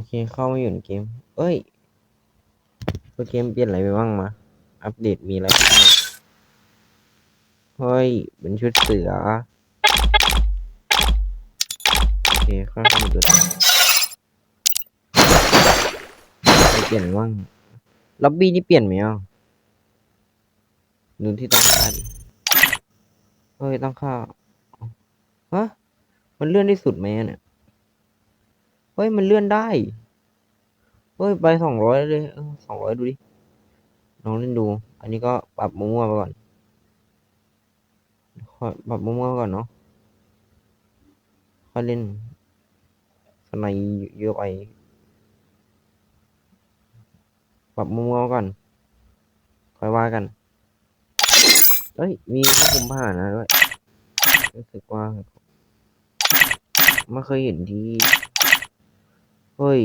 อเคเข้ามาอยู่ในเกม เอ้ยตัวเกมเปลี่ยนอะไรไปบ้างมา อัปเดตมีอะไรบ้างเฮ้ย เป็นชุดเสือ โอเคค่อยเข้ามาดูต่อเปลี่ยนบ้างล็อบบี้นี่เปลี่ยนไหมอะดูที่ต้องค่าดิเฮ้ยต้องค่า ฮะ มันเลื่อนได้สุดไหมเนี่ย ฮ้ย มันเลื่อนได้ เฮ้ย ไปสองร้อยเลยสองร้อยดูดิลองเล่นดู อันนี้ก็ปรับมั่วๆไปก่อนค่อยปรับมั่วๆไปก่อนเนาะค่อยเล่นสไนเยอะไปปรับมั่วๆไปก่อน ค่อยว่ากัน เฮ้ย มีควบคุมผ่านนะด้วยรู้สึกว่าไม่เคยเห็นที่ เฮ้ย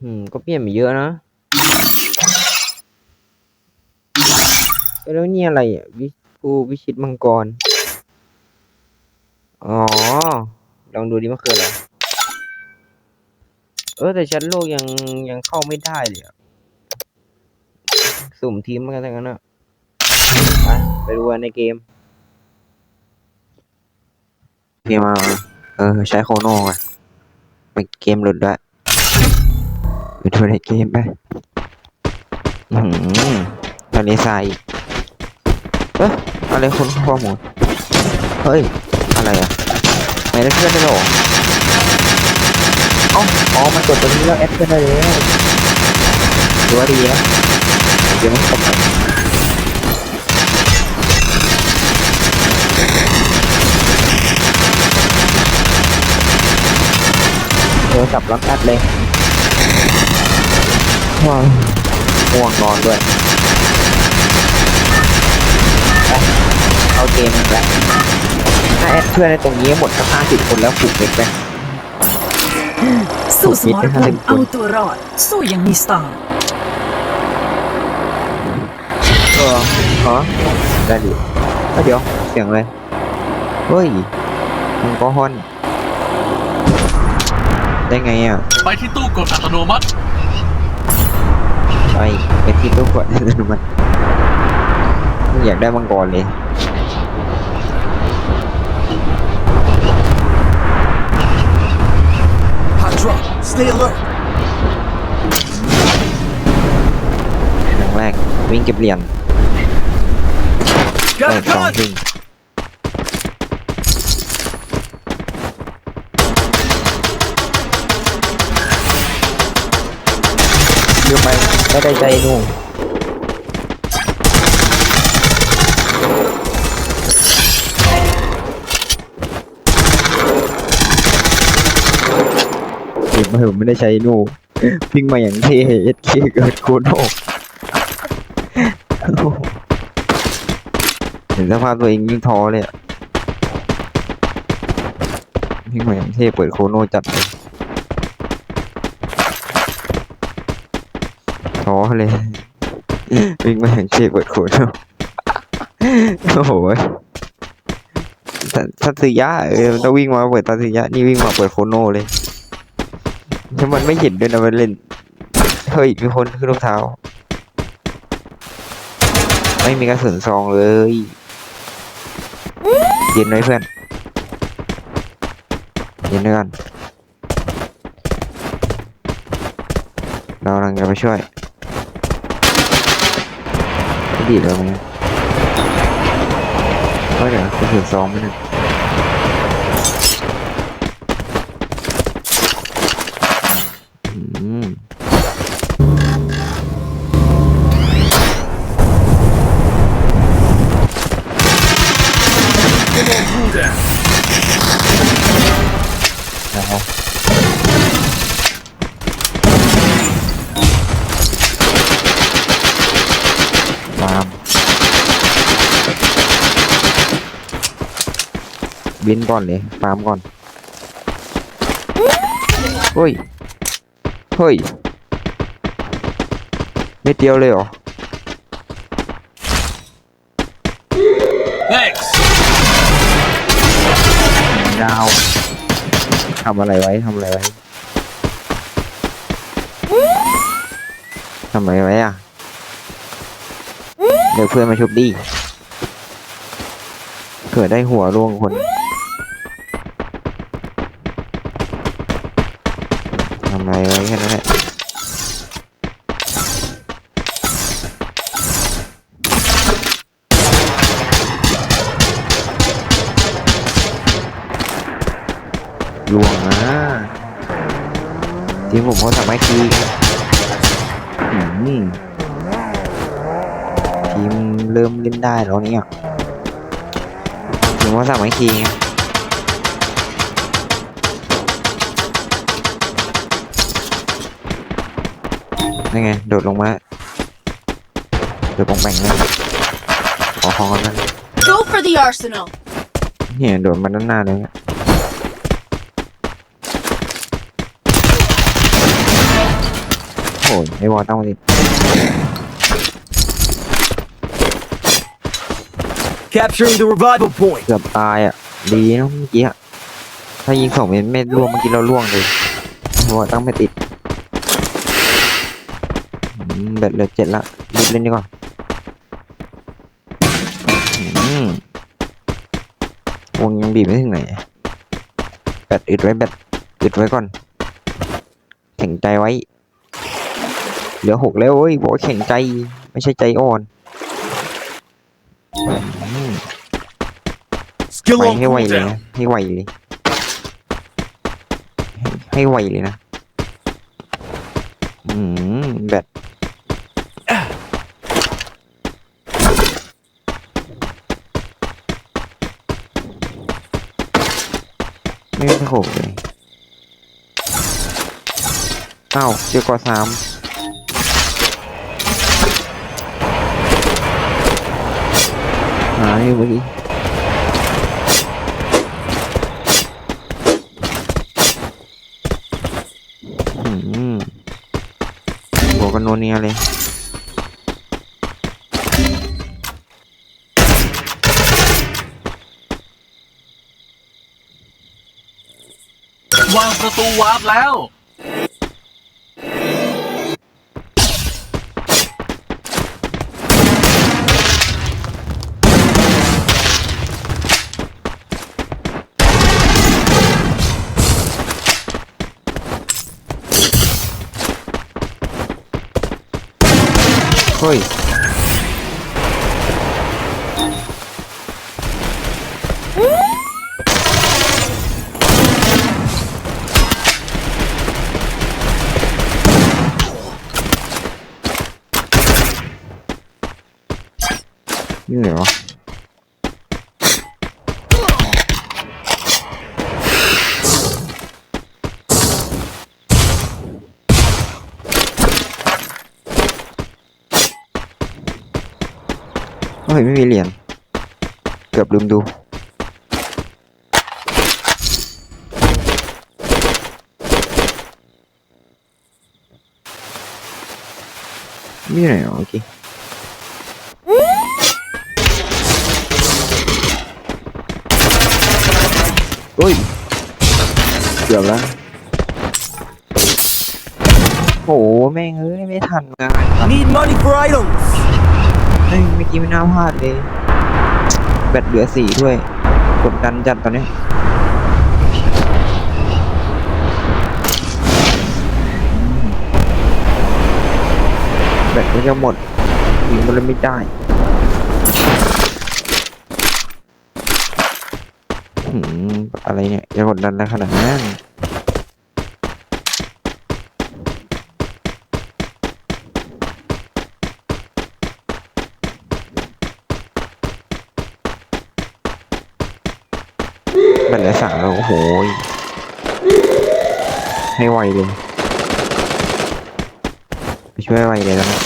อืม ก็เปลี่ยนไปเยอะนะแล้วนี่อะไรอะวิผู้วิชิตมังกร อ๋อ ลองดูดิมันคืออะไร เออ แต่ชั้นโลกยังยังเข้าไม่ได้เลยอะ สุ่มทีมมากันแล้วกันนะไปไปดูในเกม เกมมา เออ ใช้โคโน่อะเป็นเกมหลุดด้วยไปดูในเกมไปอืมทะเลทรายอีกเอ๊ะอะไรคนข้อมูลเฮ้ย อะไรอะไม่ได้เพื่อนได้หรอเอ้าอ๋อมันกดตรงนี้แล้วแอดเพื่อนได้แล้วถือว่าดีนะเดี๋ยวมันตก รศัพท์รับแอดเลยว้าวง่วงนอนด้วยไปเอาเกมแล้วถ้าแอดเพื่อนในตรงนี้หมดทั้งห้าสิบคนแล้วผูกเล็กไปสู้สมรภูมิเอาตัวรอด สู้อยังมีสไตล์เออฮะได้ดิเอ้ยเดี๋ยว เสียงอะไร เฮ้ย มันก็ฮอน ได้ไงอะไปที่ตู้กดอัตโนมัติ ไปไปที่ตู้กดอัตโนมัติไม่อยากได้มังกรเลย Hot drop. Stay alert. อย่างแรกวิ่งเก็บเหรียญ Got ได้ a สอง gun. วิ่ง เยอะไปไม่ได้ใจนู่นเก็บมาเถอะไม่ได้ใช้นูพิงมาอย่างเท่เอสเคเกิดโคโนโหเห็นสภาพตัวเองยิ่งท้อเลยอะพิงมาอย่างเท่เปิดโคโนจัดเลยท้อ เลยวิ่งมาอย่งเท่เปิดโคโนโอ้โหทัทัตสึยะเออต้องวิ่งมาเปิดทัตสึยะนี่วิ่งมาเปิดโคโนเลยถ้ามันไม่เห็นด้วยนะมันเล่นเฮ้ยมีคนขึ้นรองเท้า ไม่มีกระสุนซองเลยเย็นไว้เพื่อนเย็นด้วยกันเรากำลังจะไปช่วย ไม่ดีเลยมั้งก็เดี๋ยวกระสุนซองไม่นึง บินก่อนเลยฟาร์มก่อนเฮ้ยเฮ้ยเม็ดเดียวเลยเหรอ thanks ดาวทำอะไรไว้ทำอะไรไว้ทำอะไรไว้อะเดี๋ยวเพื่อนมาชุบดี เกิดได้หัวร่วงคน ล่วงนะทีมผมเขาสามารถคีอืมทีมเริ่มเล่นได้แล้วเนี่ยทีมเขาสามารถคีไงนี่ไง โดดลงมาโดดปองแปงเลยขอของกันนั่น Go for the arsenal. เนี่ยโดดมาด้านหน้าเลยเนี่ย โอ้ยไอวอลต้องมาดิ Capturing the revival point. เกือบตายอะ ดีนะเมื่อกี้อะถ้ายิงสองเมตรไม่ล่วงเมื่อกี้เราล่วงเลยหัวตั้งไม่ติดอืมแบตเหลือเจ็ดละรีบเล่นดีกว่าอืมวงยังบีบไม่ถึงไหนแบตอึดไว้แบตอึดไว้ก่อนแข็งใจไว้ เหลือหกแล้วเว้ยบอกว่าแข็งใจ ไม่ใช่ใจอ่อนอืม Skill ไป on ให้ไวเลย cooldown. นะให้ไวเลย ให้ให้ไวเลยนะ อืมแบตไม่ได้โขกเลยอ้าวเจอกอสาม หาอยู่เมื่อกี้อืมโบกันโนเนียเลยวางประตูวาร์ปแล้ว เเฮ้ยไม่มีเหรียญเกือบลืมดูนี่ไหนอะโอเคโอ้ยเกือบแล้วโอ้โหแม่งเอ้ย ไม่ทันนะ Need money for items. เฮ้ยเมื่อกี้ไม่น่าพลาดเลย แบตเหลือสี่ด้วย กดดันจัดตอนนี้แบตก็จะหมดยิงมันเลยไม่ได้หืมอะไรเนี่ยจะกดดันอะไรขนาดนั้นแบตเหลือสามแล้ว โอ้โหยให้ไวเลยไปช่วยไวเลยแล้วนะ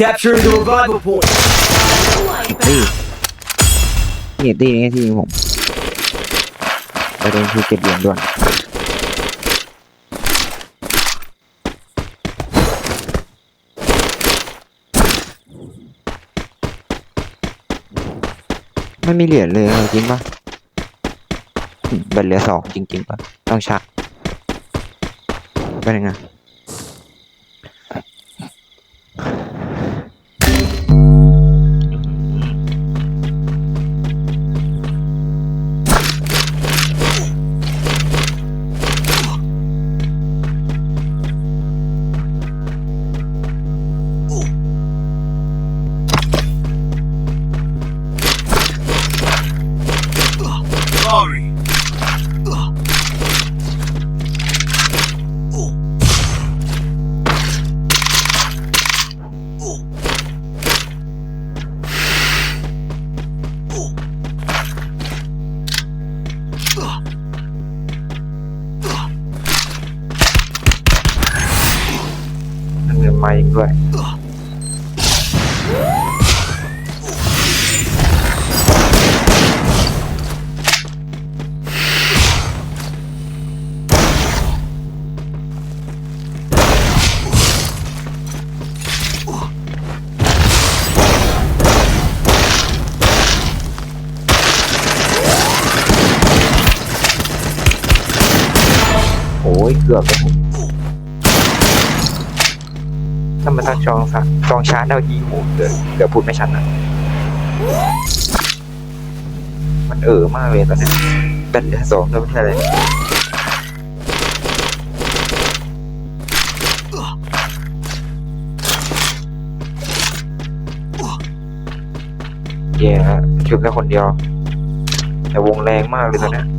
Capturing the revival point. ตีนี่ตีนี้ที่ยิงผมประเด็นคือเก็บเหรียญด่วน ไม่มีเหรียญเลยจริงปะแบตเหลือสองจริงๆปะต้องชักเป็นยังไง กือบแล้วผมถ้ามันต้งจองสักจองช้าเอายิงโหเดี๋ยวเดี๋ยวพูดไม่ชัดนะมันเออมากเลยตอนนี้ยแบตเหลือสองแล้วไม่ใช่อะไรแย่แล้วชุบแค่คนเดียว แต่วงแรงมากเลยตอนนี้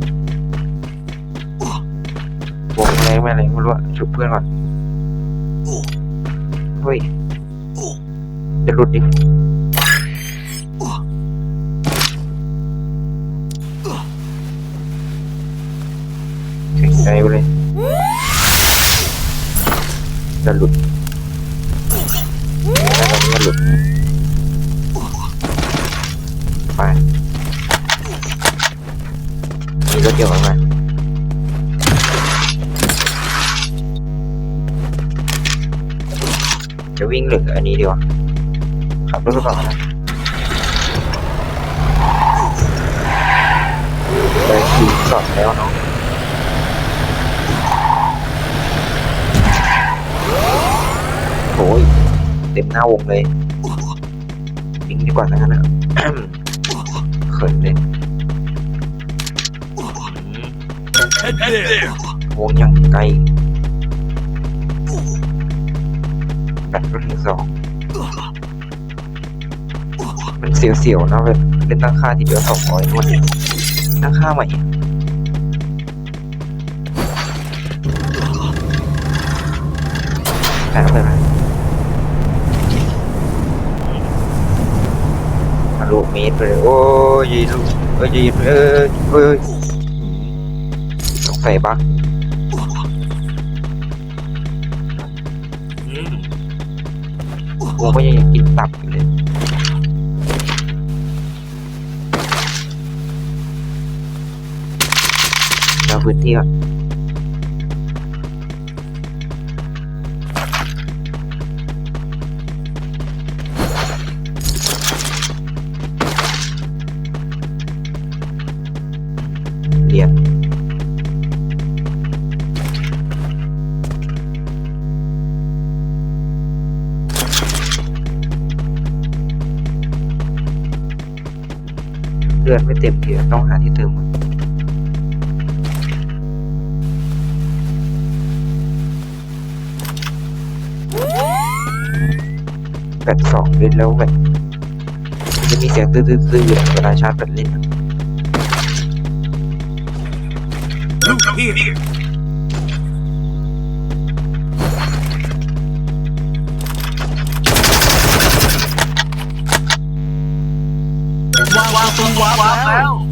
ยวงแรงไม่อะไรไม่รู้อะชุบเพื่อนก่อนเฮ้ยจะหลุดดิแข็งใจไปเลยจะหลุดแล้วตอนหลุดไปมีรถเกี่ยวกันไหม วิ่งหรืออันนี้ดีวะขับรถไปก่อนนะไปขี่สอดแล้วเนาะโอ้ยเต็มหน้าวงเลยวิ่งดีกว่านะงั้นนะเขินเลยอืม Head there วงยังไกล แบตก็ถึงสองมันเสียวๆนะเว้ยเล่นตั้งค่าทีเดียวสองร้อยนวดเนี่ยตั้งค่าใหม่แพ้ไปไหมทะลุเมตรไปเลยโอ้ยลูกเอ้ยเอ้ยเอ้ยสงสัยบัก กูก็ยังกินตับอยู่เลยเราพื้นที่ก่อน เลือดไม่เต็มทีต้องหาที่เติมแบตสองเล่นแล้วแบตจะมีเสียงตื้อๆๆอะเวลาชาร์จแบตเล่นอะ Look here วางวางตัววางแล้ว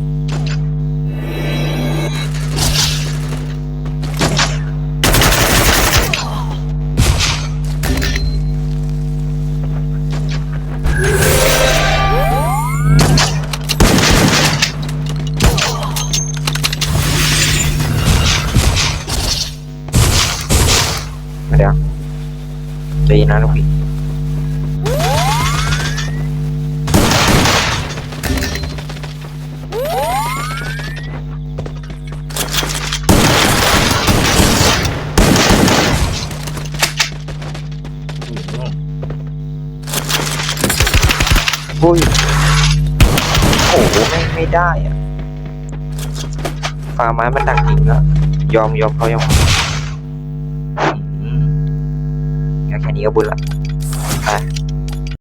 ไม่งไม่ได้อะฝ่าไม้มันดักยิงแล้ว ยอมยอมเขายอมอืมแค่แค่นี้ก็บุญละ